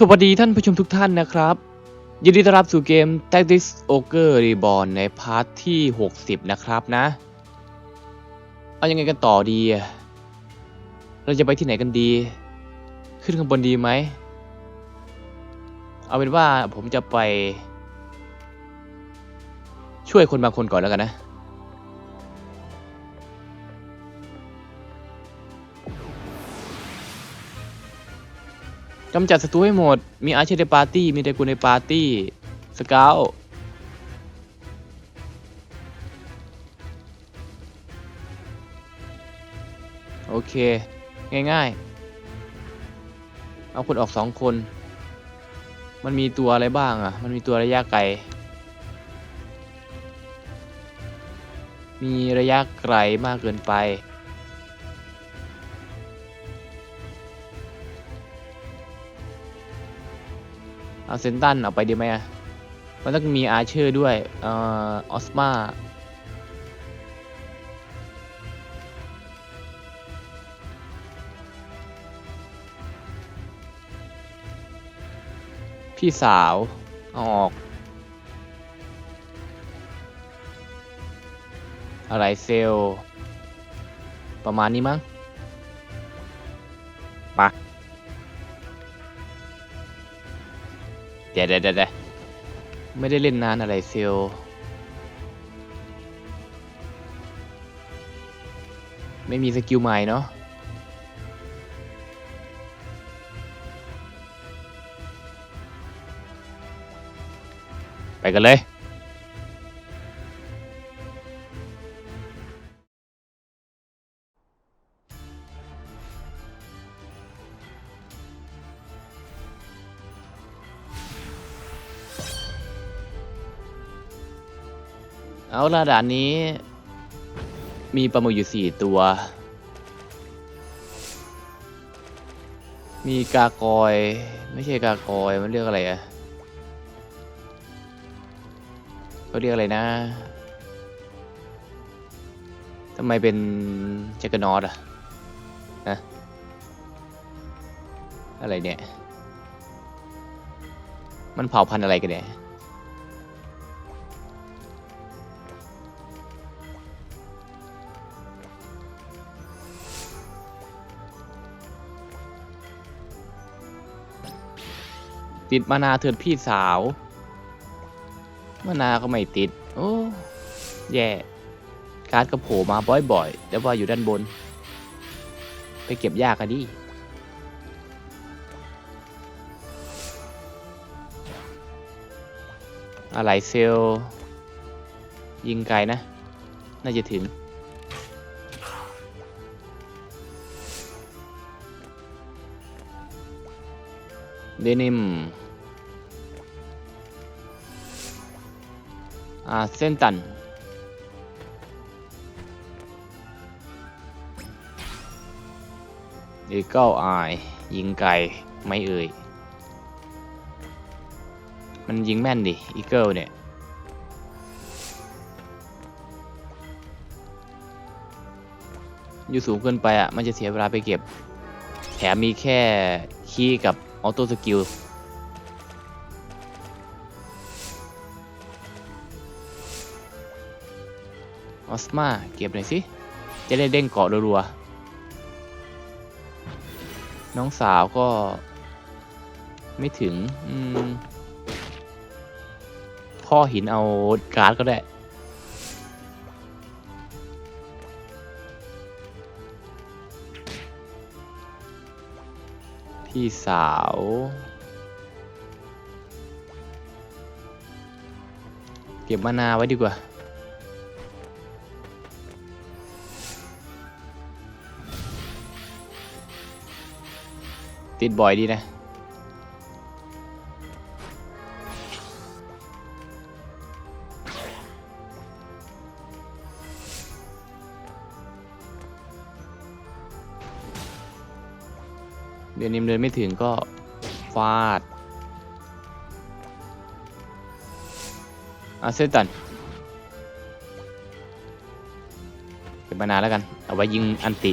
สวัสดีท่านผู้ชมทุกท่านนะครับ ยินดีต้อนรับสู่เกม Tactics Ogre Reborn ในพาร์ทที่ 60 นะครับนะ เอายังไงกันต่อดี เราจะไปที่ไหนกันดี ขึ้นข้างบนดีไหม เอาเป็นว่าผมจะไป ช่วยคนบางคนก่อนแล้วกันนะ กำจัดศัตรูให้หมด มีอาร์เชในปาร์ตี้ มีไดกูในปาร์ตี้ สเกลโอเค ง่ายๆ เอาคนออกสองคน มันมีตัวอะไรบ้างอะ มันมีตัวระยะไกล มีระยะไกลมากเกินไป เอาเซนตันเอาไปดีไหมอะ มันต้องมีอาร์เชอร์ด้วยเอ่อออสมาพี่สาวเอาออก อะไรเซล ประมาณนี้มั้ง เดี๋ยวเดี๋ยวเดี๋ยวไม่ได้เล่นนานอะไรเซลลไม่มีสกิลใหม่เนาะไปกันเลย เอาละด่านนี้ มีปลาหมึกอยู่สี่ตัว มีกากอย ไม่ใช่กากอย มันเรียกอะไรอะเขาเรียกอะไรนะทำไมเป็นเจกนอตอะนะอะไรเนี่ย มันเผ่าพันธุ์อะไรกันเนี่ย ติดมานาเถิดพี่สาว มานาก็ไม่ติด โอ้แย่ การ์ดก็โผล่มาบ่อยๆแต่ว่าอยู่ด้านบน ไปเก็บยากอะดิอะไรเซล ยิงไกลนะ น่าจะถึง ดนิมอ่าเส้นตันเอเกิลไอยิงไกลไม่เอ่ย มันยิงแม่นดิอีเกิลเนี่ยอยู่สูงเกินไปอะ มันจะเสียเวลาไปเก็บ แถมมีแค่คีกับ ออโต้สกิลออสมาเก็บหน่อยสิ จะได้เด้งเกาะรัวๆน้องสาวก็ ไม่ถึง อืมพ่อหินเอาการ์ดก็ได้ พี่สาว เก็บมานาไว้ดีกว่า ติดบ่อยดีนะ ยนิมเดินไม่ถึงก็ฟาดอาเซตันเก็บมานานแล้วกัน เอาไว้ยิงอันติ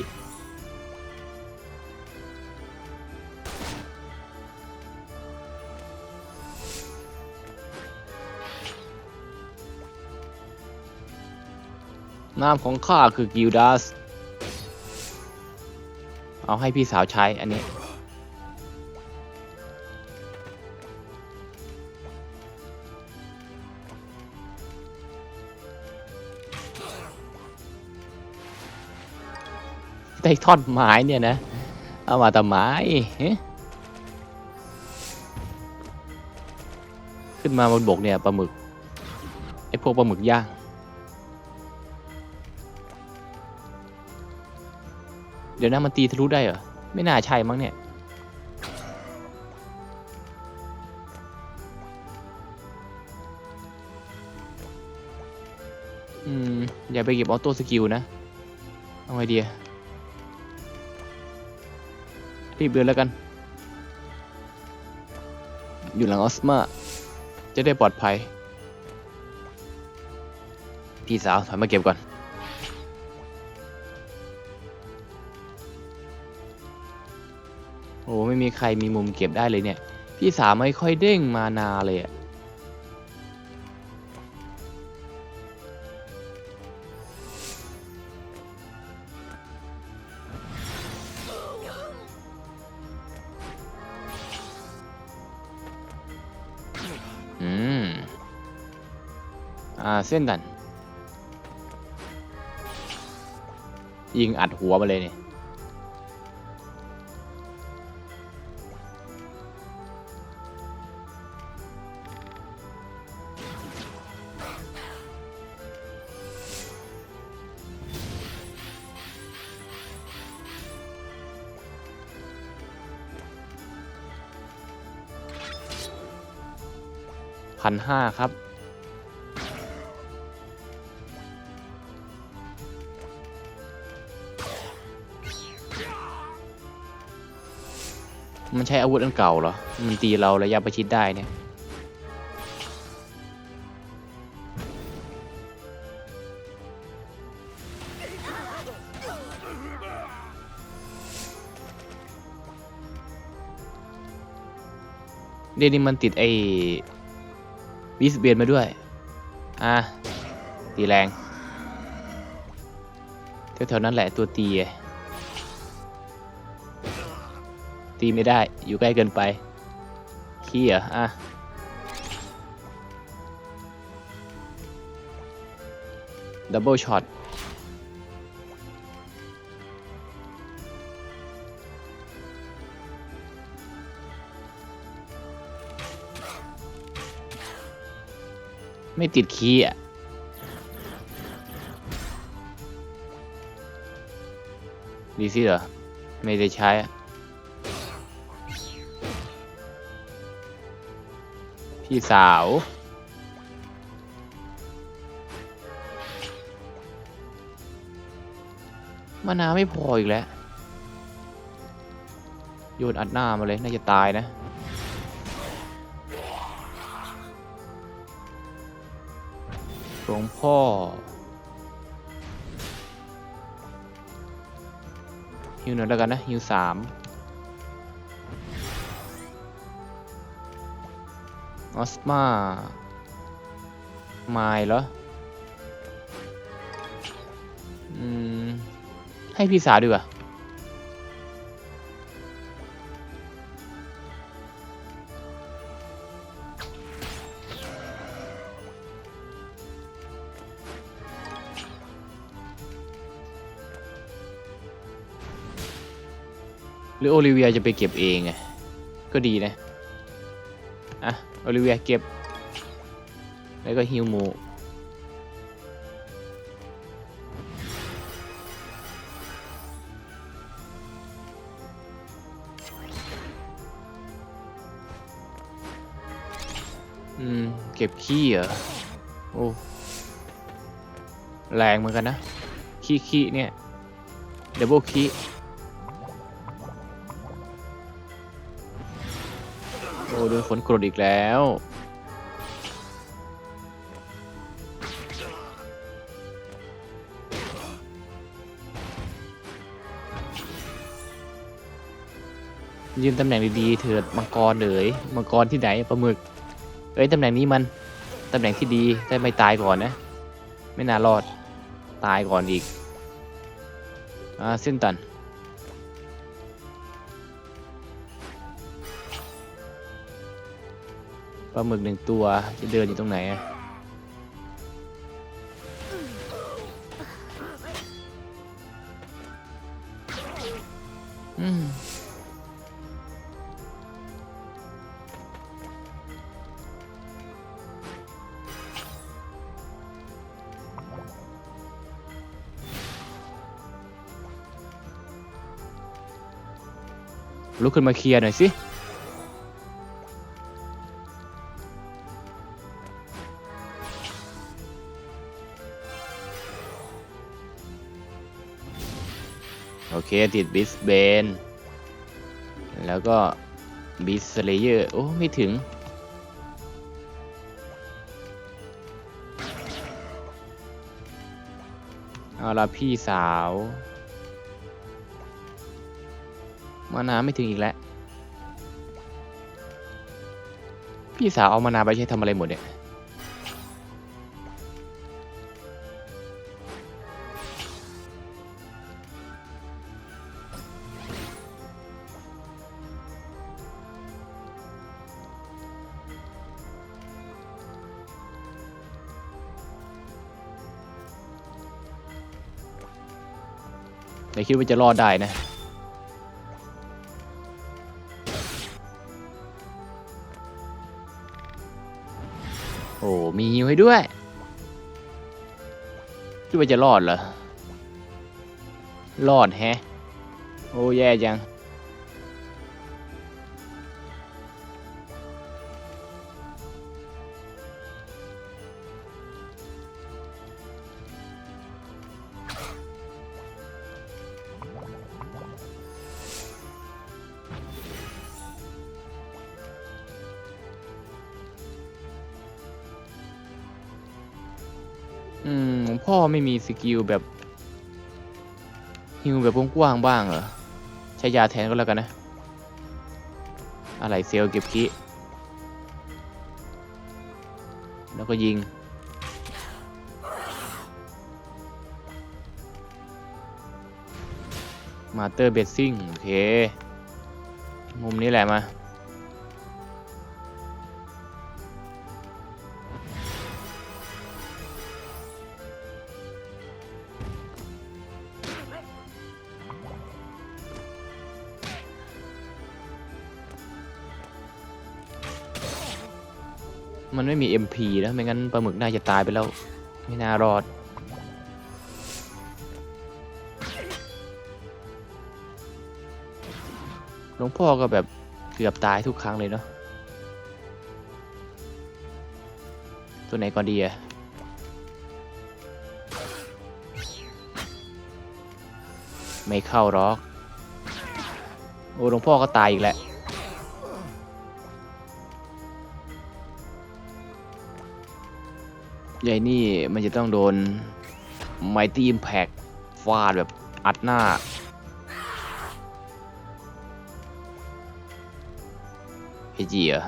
น้ำของข้าคือกิลดัส เอาให้พี่สาวใช้อันนี้ ได้ท่อนไม้เนี่ยนะ เอามาแต่ไม้ขึ้นมาบนบกเนี่ยปลาหมึกไอ้พวกปลาหมึกย่างเดี๋ยวนะมันตีทะลุได้เหรอ ไม่น่าใช่มั้งเนี่ยอืม อย่าไปเก็บออโต้สกิลนะ เอาไงดีอะ รีบเดินแล้วกัน อยู่หลังออสมาจะได้ปลอดภัย พี่สาวถอยมาเก็บก่อน โอ้ไม่มีใครมีมุมเก็บได้เลยเนี่ย พี่สาวไม่ค่อยเด้งมานาเลยอะ อ่าเส้นดัน ยิงอัดหัวมาเลยเนี่ยพันห้าครับ มันใช้อาวุธอันเก่าเหรอ มันตีเราระยะประชิดได้เนี่ย เดยวนี่มันติดไอ้วิสเบียนมาด้วย อะ ตีแรงแถวๆนั้นแหละตัวตี ตีไม่ได้ อยู่ใกล้เกินไป ขี้เหรออะดับเบิลช็อตไม่ติดคีย์อะ ดีสิเหรอ ไม่ได้ใช้อะ พี่สาว มานาไม่พออีกแล้ว โยนอัดหน้ามาเลย น่าจะตายนะหลวงพ่อฮิวหน่อยแล้วกันนะฮิวสาม ออสมาไมล์เหรอ อืม ให้พี่สาวดีกว่าหรือโอลิเวียจะไปเก็บเองไงก็ดีนะ โอลิเวียเก็บ แล้วก็ฮิวหมูอืม เก็บขี้เหรอ โอ้ แรงเหมือนกันนะ ขี้ขี้เนี่ย ดับเบิลขี้ โอ้โดนฝนกรดอีกแล้ว ยืนตำแหน่งดีๆเถิดมังกรเลยมังกรที่ไหนปลาหมึกเอ้ยตำแหน่งนี้มันตำแหน่งที่ดีแต่ไม่ตายก่อนนะ ไม่น่ารอดตายก่อนอีกอ่าเส้นตัน ปลาหมึกหนึ่งตัวจะเดินอยู่ตรงไหนอะลุกขึ้นมาเคลียร์หน่อยสิ โอเคติดบิสเบนแล้วก็บิสเลเยอร์โอ้ ไม่ถึง เอาละพี่สาว มานาไม่ถึงอีกแล้ว พี่สาวเอามานาไปใช้ทำอะไรหมดเนี่ย ไม่คิดว่าจะรอดได้นะ โอ้ มีฮิวให้ด้วย คิดว่าจะรอดเหรอ รอดแฮะ โอ้ แย่จัง อืมพ่อไม่มีสกิลแบบฮิวแบบกว้างๆบ้างเหรอ ใช้ยาแทนก็แล้วกันนะ อะไรเซลเก็บคีแล้วก็ยิง มาเตอร์เบสซิ่ง โอเค มุมนี้แหละมา มันไม่มี MP แล้วไม่งั้นปลาหมึกน่าจะตายไปแล้ว ไม่น่ารอด หลวงพ่อก็แบบเกือบตายทุกครั้งเลยเนาะ ตัวไหนก่อนดีอะไม่เข้าหรอก โอ้หลวงพ่อก็ตายอีกแล้ว ใหญ่นี่มันจะต้องโดน Mighty Impact ฟาดแบบอัดหน้า เฮจีเหรอ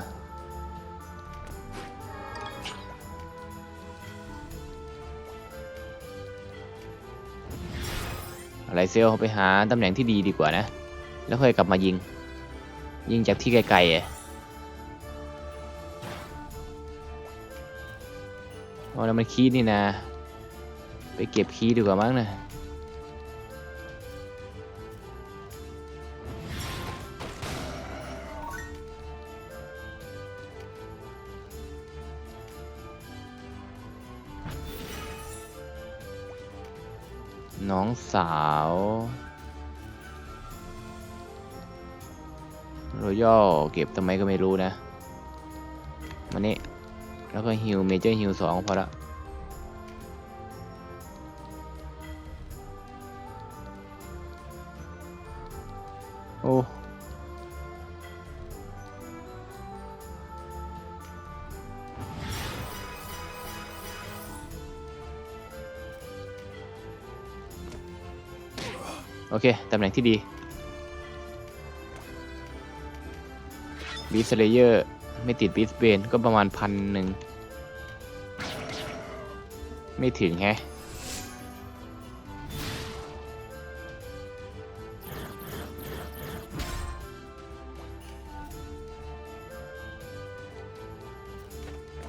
อะไรเซลไปหาตำแหน่งที่ดีดีกว่านะ แล้วค่อยกลับมายิง ยิงจากที่ไกลๆ แล้วมันคีย์นี่นะ ไปเก็บคีย์ดีกว่ามั้งนะน้องสาวรอยัลเก็บทำไมก็ไม่รู้นะมานี่ แล้วก็ฮิวเมเจอร์ฮิวสองพอละ อ้โอเค ตำแหน่งที่ดีบีสเลเยอร์ไม่ติดบีสเบนก็ประมาณพันหนึ่ง ไม่ถึงแฮะ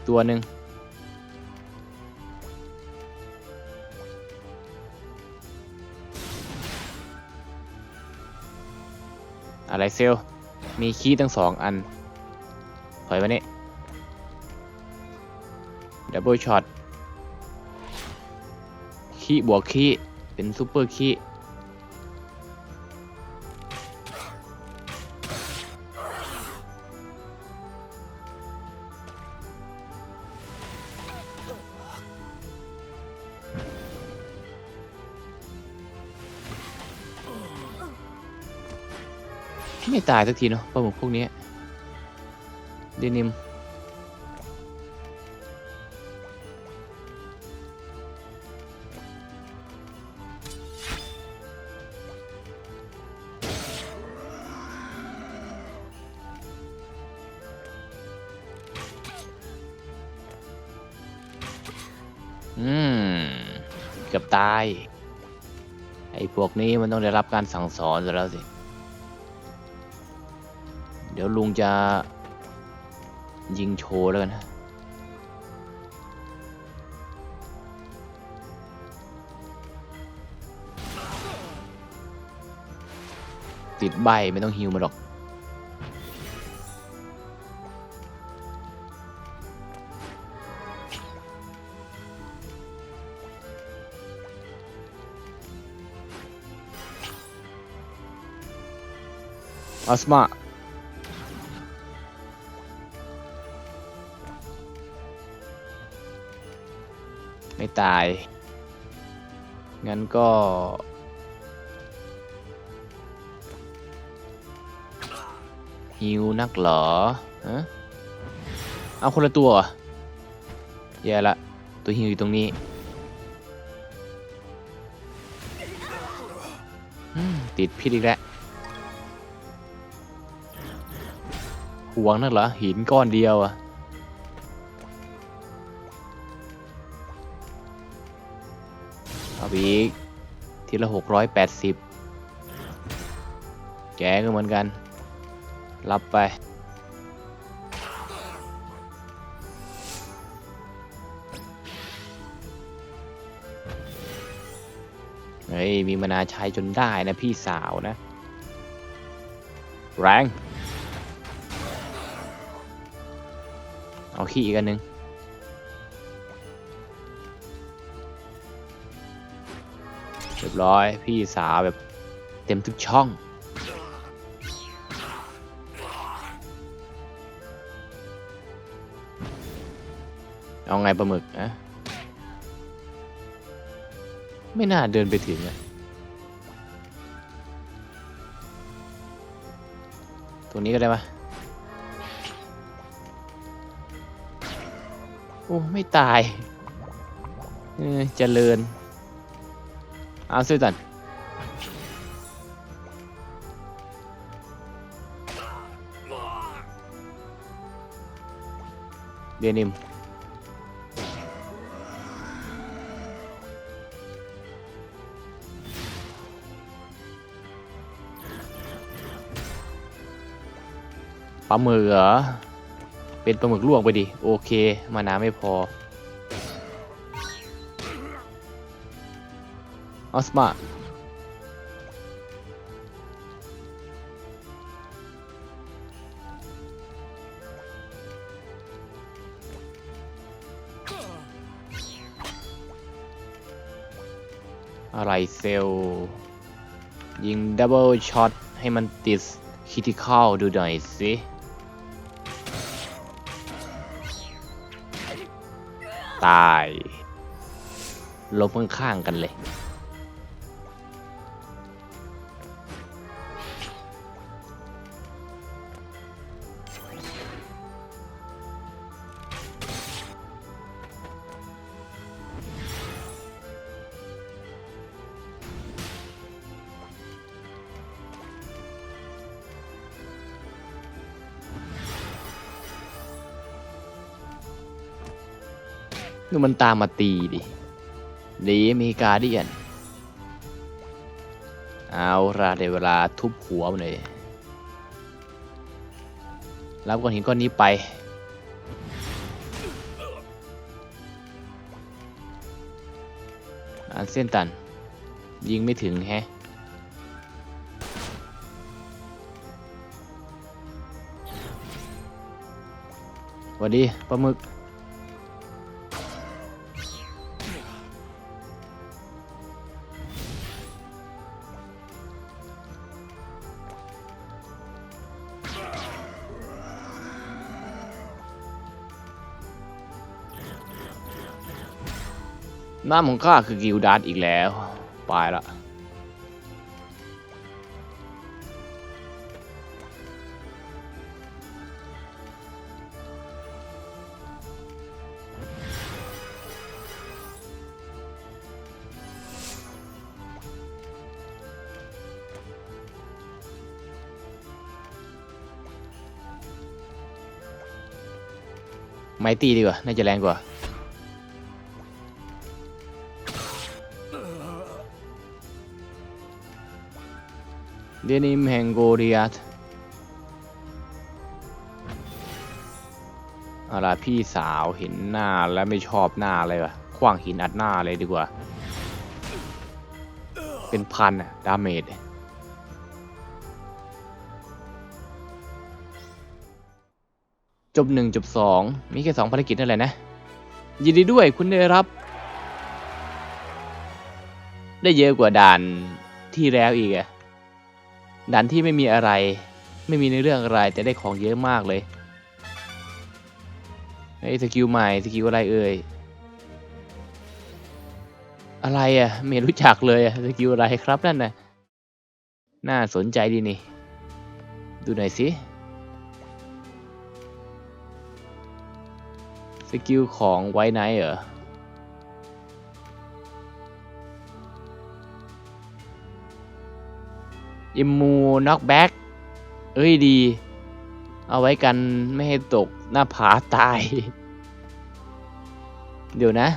ตัวหนึ่งอะไรเซล มีคีย์ทั้งสองอัน ถอยมานี่ดับเบิลช็อต คีย์บวกคีย์เป็นซูเปอร์คีย์ ตายสักทีเนาะปลาหมึกพวกนี้เดนิมอืมเกือบตาย ไอ้พวกนี้มันต้องได้รับการสั่งสอนแล้วสิ เดี๋ยวลุงจะยิงโชว์แล้วกันนะติดใบไม่ต้องฮิวมาหรอกออสมา ไม่ตาย งั้นก็ฮิวนักเหรอฮะเอาคนละตัวเหรอแย่ละ ตัวฮิวอยู่ตรงนี้ติดพิษอีกแล้วหวงนักเหรอ หินก้อนเดียวอะ เอาไปอีก ทีละหกร้อยแปดสิบแกก็เหมือนกัน รับไป เฮ้ย มีมนาใช้จนได้นะพี่สาวนะ แรง เอาขี้อีกอันหนึ่ง ร้อย พี่สาวแบบเต็มทุกช่อง เอาไงปลาหมึกอะไม่น่าเดินไปถึงอะตรงนี้ก็ได้ปะโอ้ ไม่ตายเออเจริญ เอาซื้อตันเดนิมปลาหมึกเหรอ เป็นปลาหมึกลวกไปดิ โอเค มาน้ำไม่พอ อสมาอะไรเซลลยิงดับเบิลช็อตให้มันติดคิติคอลดูหน่อยสิตายลบข้างๆกันเลยือมันตามมาตีดิหนีมีการเดียน เอาราเดเวลาทุบหัวมันเลยรับก้อนหินก้อนนี้ไป อันเส้นตัน ยิงไม่ถึงแฮะวัสดีปลาหมึก น้ำของข้าคือกิลดาร์อีกแล้วไปละไมตี้ดีกว่า น่าจะแรงกว่า เดนิมแห่งโกเรียตเอาล่ะพี่สาวเห็นหน้าแล้วไม่ชอบหน้าเลยวะคว้างหินอัดหน้าเลยดีกว่า เป็นพันอะดาเมจจบหนึ่งจบสองมีแค่สองภารกิจนั่นแหละนะ ยินดีด้วยคุณได้รับ ได้เยอะกว่าด่านที่แล้วอีกอะ ด่านที่ไม่มีอะไร ไม่มีในเรื่องอะไรแต่ได้ของเยอะมากเลยไอ้สกิลใหม่สกิลอะไรเอ่ยอะไรอะไม่รู้จักเลยอะสกิลอะไรครับนั่นน่ะน่าสนใจดีนี่ ดูหน่อยสิสกิลของไวไนเหรอ อิมมูน็อกแบ็กเอ้ยดี เอาไว้กันไม่ให้ตกหน้าผาตาย เดี๋ยวนะ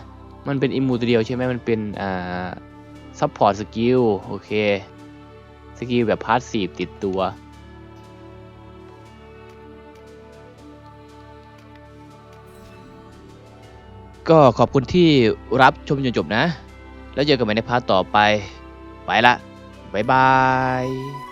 มันเป็นอิมมูตัวเดียวใช่ไหมมันเป็นอ่าซัพพอร์ตสกิลโอเค สกิลแบบพาสซีฟติดตัว ก็ขอบคุณที่รับชมจนจบนะ แล้วเจอกันใหม่ในพาร์ทต่อไป ไปละ บ๊ายบาย